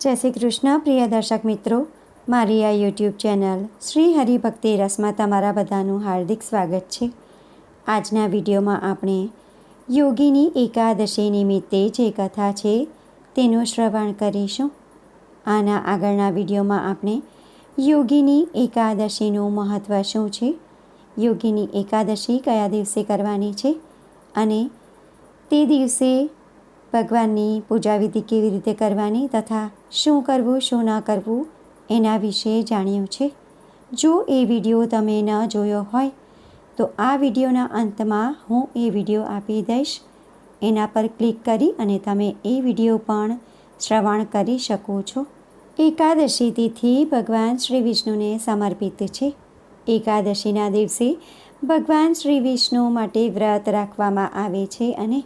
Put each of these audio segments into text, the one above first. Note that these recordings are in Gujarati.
જય શ્રી કૃષ્ણ, પ્રિય દર્શક મિત્રો. મારી આ યુટ્યુબ ચેનલ શ્રી હરિભક્તિ રસમાં તમારા બધાનું હાર્દિક સ્વાગત છે. આજના વિડીયોમાં આપણે યોગીની એકાદશી નિમિત્તે જે કથા છે તેનું શ્રવણ કરીશું. આના આગળના વિડીયોમાં આપણે યોગીની એકાદશીનું મહત્ત્વ શું છે, યોગીની એકાદશી કયા દિવસે કરવાની છે અને તે દિવસે ભગવાનની પૂજા વિધિ કેવી રીતે કરવાની તથા શું કરવું, શું ન કરવું, એના વિશે જાણ્યું છે. જો એ વીડિયો તમે ન જોયો હોય, તો આ વિડીયોના અંતમાં હું એ વીડિયો આપી દઈશ. એના પર ક્લિક કરી અને તમે એ વીડિયો પણ શ્રવણ કરી શકો છો. એકાદશી તિથિ ભગવાન શ્રી વિષ્ણુને સમર્પિત છે. એકાદશીના દિવસે ભગવાન શ્રી વિષ્ણુ માટે વ્રત રાખવામાં આવે છે અને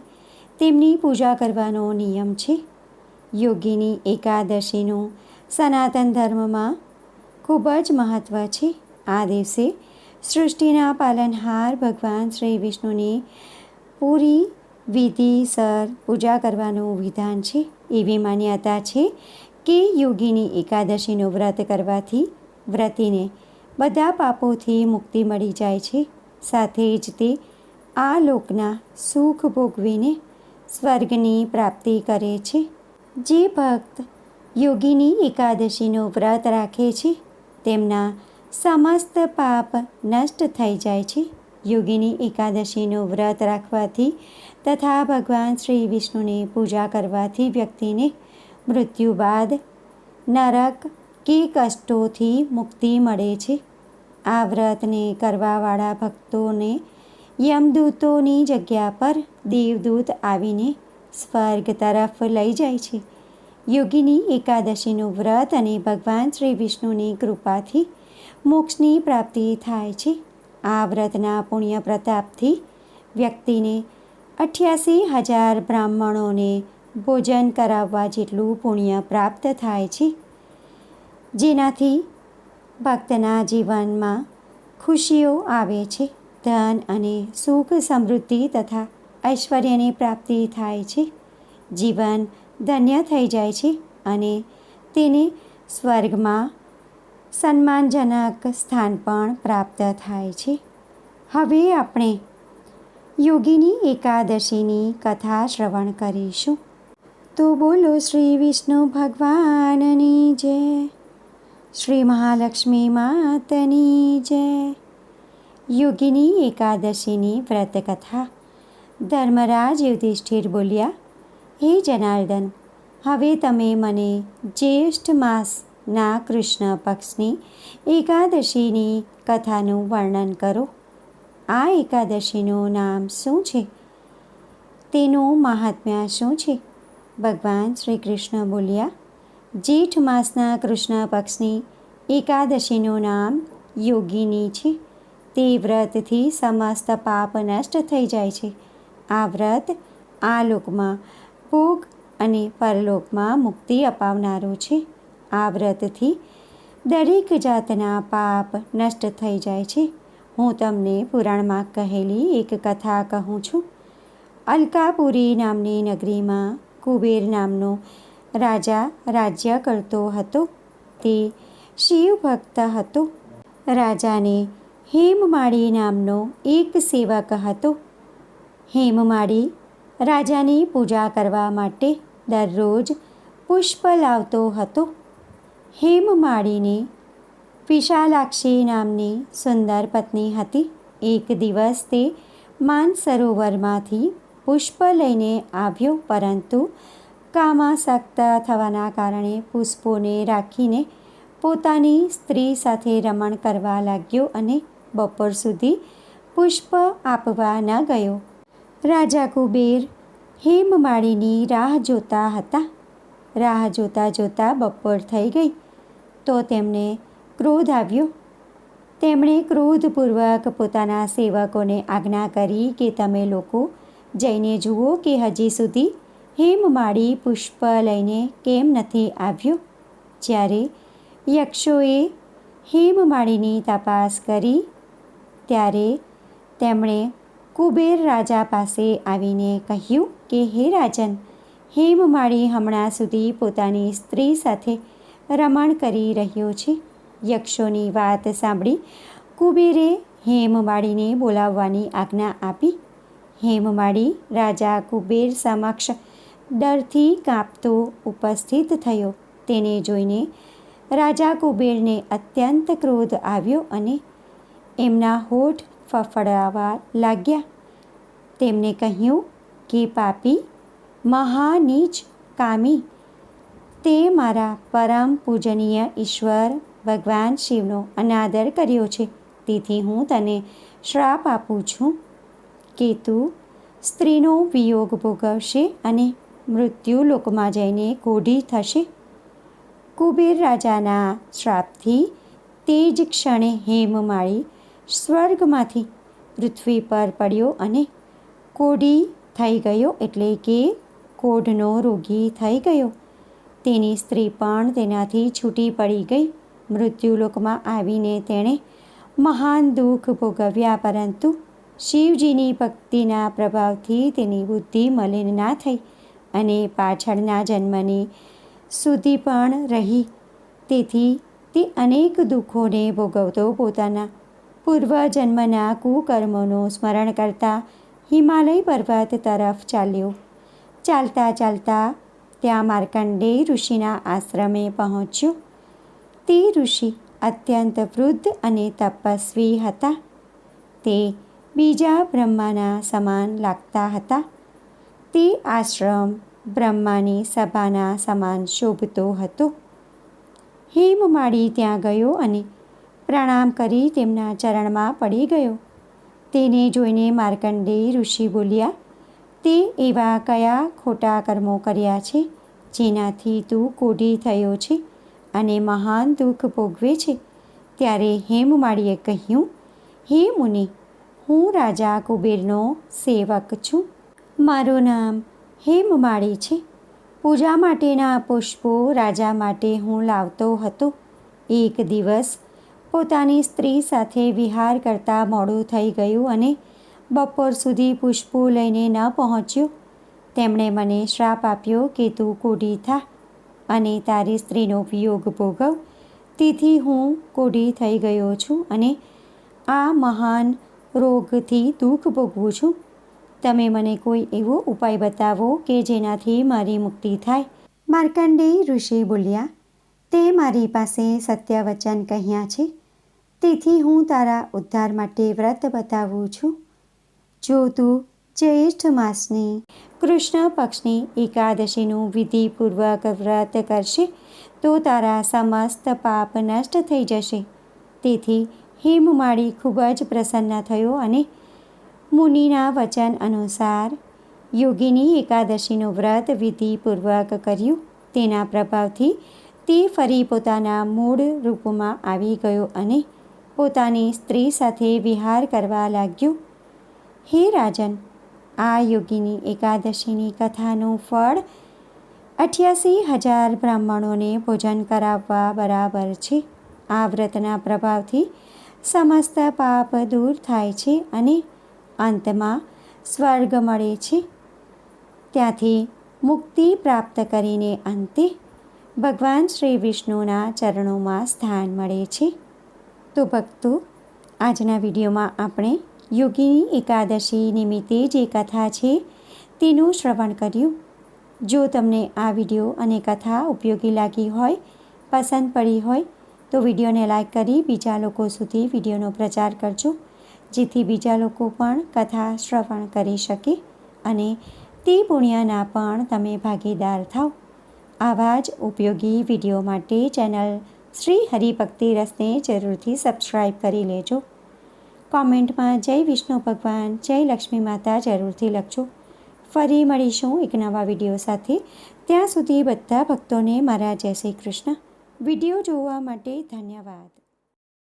તેમની પૂજા કરવાનો નિયમ છે. યોગીની એકાદશીનું સનાતન ધર્મમાં ખૂબ જ મહત્ત્વ છે. આ દિવસે સૃષ્ટિના પાલનહાર ભગવાન શ્રી વિષ્ણુની પૂરી વિધિસર પૂજા કરવાનું વિધાન છે. એવી માન્યતા છે કે યોગીની એકાદશીનું વ્રત કરવાથી વ્રતીને બધા પાપોથી મુક્તિ મળી જાય છે. સાથે જ તે આ લોકના સુખ ભોગવીને સ્વર્ગની પ્રાપ્તિ કરે છે. જે ભક્ત યોગીની એકાદશીનું વ્રત રાખે છે, તેમના સમસ્ત પાપ નષ્ટ થઈ જાય છે. યોગીની એકાદશીનું વ્રત રાખવાથી તથા ભગવાન શ્રી વિષ્ણુની પૂજા કરવાથી વ્યક્તિને મૃત્યુ બાદ નરક કે કષ્ટોથી મુક્તિ મળે છે. આ વ્રતને કરવાવાળા ભક્તોને યમદૂતોની જગ્યા પર દેવદૂત આવીને સ્વર્ગ તરફ લઈ જાય છે. યોગીની એકાદશીનું વ્રત અને ભગવાન શ્રી વિષ્ણુની કૃપાથી મોક્ષની પ્રાપ્તિ થાય છે. આ વ્રતના પુણ્ય પ્રતાપથી વ્યક્તિને અઠ્યાસી હજાર બ્રાહ્મણોને ભોજન કરાવવા જેટલું પુણ્ય પ્રાપ્ત થાય છે. જેનાથી ભક્તના જીવનમાં ખુશીઓ આવે છે. ધન અને સુખ સમૃદ્ધિ તથા ઐશ્વર્યની પ્રાપ્તિ થાય છે. જીવન ધન્ય થઈ જાય છે અને તેને સ્વર્ગમાં સન્માનજનક સ્થાન પણ પ્રાપ્ત થાય છે. હવે આપણે યોગીની એકાદશીની કથા શ્રવણ કરીશું. તો બોલો શ્રી વિષ્ણુ ભગવાનની જય. શ્રી મહાલક્ષ્મી માતની જય. યોગીની એકાદશીની વ્રતકથા. ધર્મરાજ યુધિષ્ઠિર બોલ્યા, હે જનાર્દન, હવે તમે મને જ્યેષ્ઠ માસના કૃષ્ણ પક્ષની એકાદશીની કથાનું વર્ણન કરો. આ એકાદશીનું નામ શું છે? તેનું મહાત્મ્ય શું છે? ભગવાન શ્રી કૃષ્ણ બોલ્યા જેઠ માસના કૃષ્ણ પક્ષની એકાદશીનું નામ યોગીની છે. તે વ્રતથી સમસ્ત પાપ નષ્ટ થઈ જાય છે. આ વ્રત આ લોકમાં ભોગ અને પરલોકમાં મુક્તિ અપાવનારો છે. આ વ્રતથી દરેક જાતના પાપ નષ્ટ થઈ જાય છે. હું તમને પુરાણમાં કહેલી એક કથા કહું છું. અલકાપુરી નામની નગરીમાં કુબેર નામનો રાજા રાજ્ય કરતો હતો. તે શિવ ભક્ત હતો. રાજાને હેમમાળી નામનો એક સેવક હતો. હેમમાળી રાજાની પૂજા કરવા માટે દરરોજ પુષ્પ લાવતો હતો. હેમમાળીને વિશાલાક્ષી નામની સુંદર પત્ની હતી. એક દિવસ તે માનસરોવરમાંથી પુષ્પ લઈને આવ્યો, પરંતુ કામાસક્ત થવાના કારણે પુષ્પોને રાખીને પોતાની સ્ત્રી સાથે રમણ કરવા લાગ્યો અને બપોર સુધી પુષ્પ આપવા ન ગયો. રાજા કુબેર હેમમાળીની રાહ જોતા હતા. રાહ જોતા જોતા બપોર થઈ ગઈ તો તેમને ક્રોધ આવ્યો. તેમણે ક્રોધપૂર્વક પોતાના સેવકોને આજ્ઞા કરી કે તમે લોકો જઈને જુઓ કે હજી સુધી હેમમાળી પુષ્પ લઈને કેમ નથી આવ્યો. જ્યારે યક્ષોએ હેમમાળીની તપાસ કરી ત્યારે તેમણે કુબેર રાજા પાસે આવીને કહ્યું કે, હે રાજન હેમમાળી હમણાં સુધી પોતાની સ્ત્રી સાથે રમણ કરી રહ્યો છે. યક્ષોની વાત સાંભળી કુબેરે હેમમાળીને બોલાવવાની આજ્ઞા આપી. હેમમાળી રાજા કુબેર સમક્ષ ડરથી કાંપતો ઉપસ્થિત થયો. તેને જોઈને રાજા કુબેરને અત્યંત ક્રોધ આવ્યો અને એમના હોઠ ફફડાવા લાગ્યા. તેમને કહ્યું કે, પાપી, મહાનીચ કામી, તે મારા પરમ પૂજનીય ઈશ્વર ભગવાન શિવનો અનાદર કર્યો છે. તેથી હું તને શ્રાપ આપું છું કે તું સ્ત્રીનો વિયોગ ભોગવશે અને મૃત્યુ લોકમાં જઈને કોઢી થશે. કુબેર રાજાના શ્રાપથી તે જ ક્ષણે હેમમાળી સ્વર્ગમાંથી પૃથ્વી પર પડ્યો અને કોઢી થઈ ગયો એટલે કે કોઢનો રોગી થઈ ગયો. તેની સ્ત્રી પણ તેનાથી છૂટી પડી ગઈ. મૃત્યુલોકમાં આવીને તેણે મહાન દુઃખ ભોગવ્યા, પરંતુ શિવજીની ભક્તિના પ્રભાવથી તેની બુદ્ધિ મલિન ના થઈ અને પાછળના જન્મની સુધી પણ રહી. તેથી તે અનેક દુઃખોને ભોગવતો પોતાના પૂર્વજન્મના કુકર્મોનું સ્મરણ કરતા હિમાલય પર્વત તરફ ચાલ્યો. ચાલતા ચાલતા ત્યાં માર્કંડેય ઋષિના આશ્રમે પહોંચ્યો. તે ઋષિ અત્યંત વૃદ્ધ અને તપસ્વી હતા. તે બીજા બ્રહ્માના સમાન લાગતા હતા. તે આશ્રમ બ્રહ્માની સભાના સમાન શોભતો હતો. હેમમાળી ત્યાં ગયો અને પ્રણામ કરી તેમના ચરણમાં પડી ગયો. તેને જોઈને માર્કંડેય ઋષિ બોલ્યા, તે એવા કયા ખોટા કર્મો કર્યા છે, જેનાથી તું કોઢી થયો છે અને મહાન દુઃખ ભોગવે છે? ત્યારે હેમમાળીએ કહ્યું, હે મુનિ, હું રાજા કુબેરનો સેવક છું. મારું નામ હેમમાળી છે. પૂજા માટેના પુષ્પો રાજા માટે હું લાવતો હતો. એક દિવસ પોતાની સ્ત્રી સાથે વિહાર કરતાં મોડું થઈ ગયું અને બપોર સુધી પુષ્પો લઈને ન પહોંચ્યો. તેમણે મને શ્રાપ આપ્યો કે તું કોઢી થા અને તારી સ્ત્રીનો વિયોગ ભોગવ. તેથી હું કોઢી થઈ ગયો છું અને આ મહાન રોગથી દુઃખ ભોગવું છું. તમે મને કોઈ એવો ઉપાય બતાવો કે જેનાથી મારી મુક્તિ થાય? માર્કંડેય ઋષિ બોલ્યા, તે મારી પાસે સત્ય વચન કહ્યા છે. તેથી હું તારા ઉદ્ધાર માટે વ્રત બતાવું છું. જો તું જ્યેષ્ઠ માસની કૃષ્ણ પક્ષની એકાદશીનું વિધિપૂર્વક વ્રત કરશે, તો તારા સમસ્ત પાપ નષ્ટ થઈ જશે. તેથી હેમમાળી ખૂબ જ પ્રસન્ન થયો અને મુનિના વચન અનુસાર યોગીની એકાદશીનું વ્રત વિધિપૂર્વક કર્યું. તેના પ્રભાવથી તે ફરી પોતાના મૂળ રૂપમાં આવી ગયો અને પોતાની સ્ત્રી સાથે વિહાર કરવા લાગ્યું. હે રાજન, આ યોગીની એકાદશીની કથાનું ફળ અઠ્યાસી હજાર બ્રાહ્મણોને ભોજન કરાવવા બરાબર છે. આ વ્રતના પ્રભાવથી સમસ્ત પાપ દૂર થાય છે અને અંતમાં સ્વર્ગ મળે છે. ત્યાંથી મુક્તિ પ્રાપ્ત કરીને અંતે ભગવાન શ્રી વિષ્ણુના ચરણોમાં સ્થાન મળે છે. તો ભક્તો, આજના વિડીયોમાં આપણે યોગીની એકાદશી નિમિત્તે જે કથા છે તેનું શ્રવણ કર્યું. જો તમને આ વીડિયો અને કથા ઉપયોગી લાગી હોય, પસંદ પડી હોય, તો વિડીયોને લાઈક કરી બીજા લોકો સુધી વિડીયોનો પ્રચાર કરજો, જેથી બીજા લોકો પણ કથા શ્રવણ કરી શકે અને તે પુણ્યના પણ તમે ભાગીદાર થાવ. આવા જ ઉપયોગી વીડિયો માટે ચેનલ શ્રી હરિભક્તિ રસને જરૂરથી સબસ્ક્રાઈબ કરી લેજો. કોમેન્ટમાં જય વિષ્ણુ ભગવાન, જય લક્ષ્મી માતા જરૂરથી લખજો. ફરી મળીશું એક નવા વીડિયો સાથે. ત્યાં સુધી બધા ભક્તોને મારા જય શ્રી કૃષ્ણ. વીડિયો જોવા માટે ધન્યવાદ.